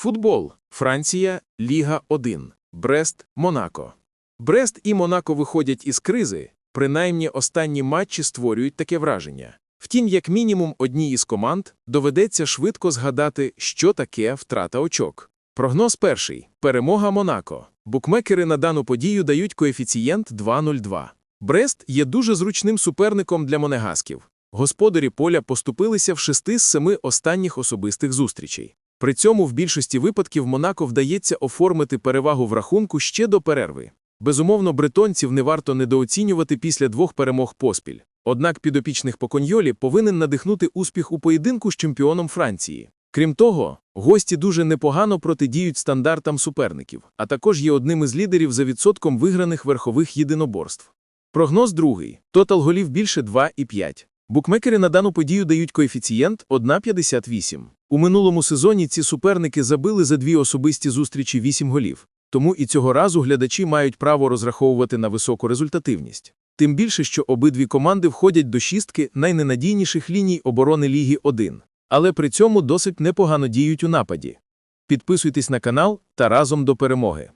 Футбол. Франція, Ліга 1. Брест, Монако. Брест і Монако виходять із кризи, принаймні останні матчі створюють таке враження. Втім, як мінімум одній із команд доведеться швидко згадати, що таке втрата очок. Прогноз перший. Перемога Монако. Букмекери на дану подію дають коефіцієнт 2.02. Брест є дуже зручним суперником для монегасків. Господарі поля поступилися в шести з семи останніх особистих зустрічей. При цьому в більшості випадків Монако вдається оформити перевагу в рахунку ще до перерви. Безумовно, бретонців не варто недооцінювати після двох перемог поспіль. Однак підопічних Поконьолі повинен надихнути успіх у поєдинку з чемпіоном Франції. Крім того, гості дуже непогано протидіють стандартам суперників, а також є одним із лідерів за відсотком виграних верхових єдиноборств. Прогноз другий. Тотал голів більше 2,5. Букмекери на дану подію дають коефіцієнт 1,58. У минулому сезоні ці суперники забили за дві особисті зустрічі 8 голів, тому і цього разу глядачі мають право розраховувати на високу результативність. Тим більше, що обидві команди входять до шістки найненадійніших ліній оборони Ліги 1, але при цьому досить непогано діють у нападі. Підписуйтесь на канал та разом до перемоги.